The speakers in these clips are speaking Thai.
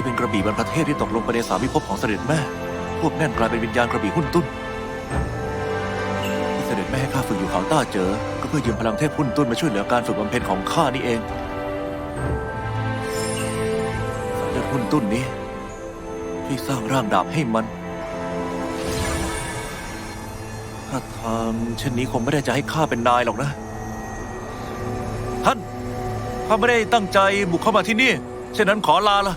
ี่เป็นกระบี่บรรพเทพที่ตกลงไปในสามิภพของเสด็จแม่ พวกแน่นกลายเป็นวิญญาณกระบี่หุ้นตุ้นที่เสด็จแม่ให้ข้าฝึกอยู่เขาต้าเจอ ก็เพื่อยืมพลังเทพหุ้นตุ้นมาช่วยเหลือการฝึกบำเพ็ญของข้านี่เองสายเลือดหุ้นตุ้นนี้ ที่สร้างร่างดาบให้มันถ้าทางเช่นนี้คงไม่ได้จะให้ข้าเป็นนายหรอกนะ ท่านข้าไม่ได้ตั้งใจบุกเข้ามาที่นี่เช่นนั้นขอลาละ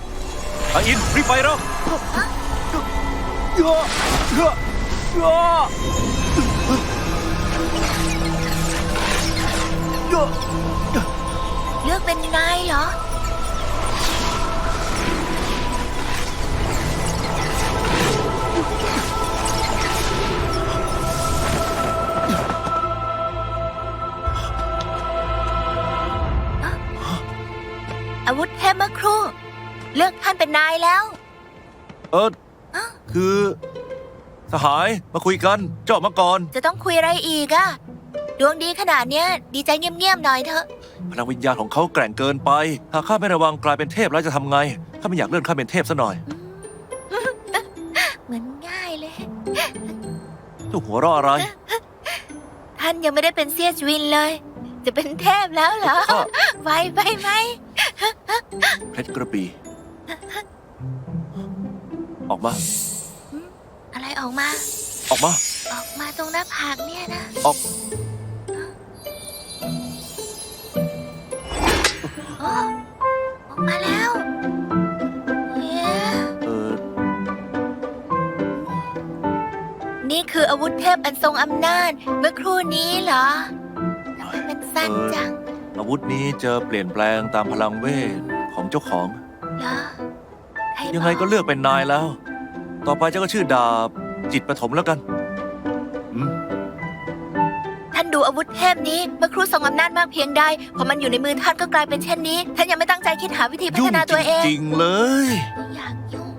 อาอินรีบไปแล้วเยอะเยอะเยอะเยอะเลือกเป็นนายเหรอ อาวุธเทพเมื่อครู่ เลือกท่านเป็นนายแล้ว เออคือ สหายมาคุยกัน เจ้าออกมาก่อน จะต้องคุยอะไรอีกอะดวงดีขนาดเนี้ย ดีใจเงียบๆหน่อยเถอะ พลังวิญญาณของเขาแกร่งเกินไป หากข้าไม่ระวังกลายเป็นเทพแล้วจะทำไงข้าไม่อยากเลื่อนข้าเป็นเทพซะหน่อยเหมือนง่ายเลย เจ้าหัวเราะอะไรท่านยังไม่ได้เป็นเซียจวินเลย จะเป็นเทพแล้วเหรอ ข้า ไวไปไหม เพชรกระบี่ ออกมา อะไรออกมา ออกมา ออกมาตรงหน้าผากเนี่ยนะ ออก โอ้ออกมาแล้วเย้เออ นี่คืออาวุธเทพอันทรงอำนาจ เมื่อครู่นี้เหรอทำไมมันสั้นจังอาวุธนี้จะเปลี่ยนแปลงตามพลังเวทของเจ้าของ เหรอใครบอ ยังไงก็เลือกเป็นนายแล้ว ต่อไปเจ้าก็ชื่อดาบจิตปฐมแล้วกันอืมท่านดูอาวุธเทพนี้เมื่อครู่ทรงอำนาจมากเพียงใดพอมันอยู่ในมือท่านก็กลายเป็นเช่นนี้ ท่านยังไม่ตั้งใจคิดหาวิธีพัยุ่ฒงนาตัวเองจริงๆเลย ไม่อยากยุ่ง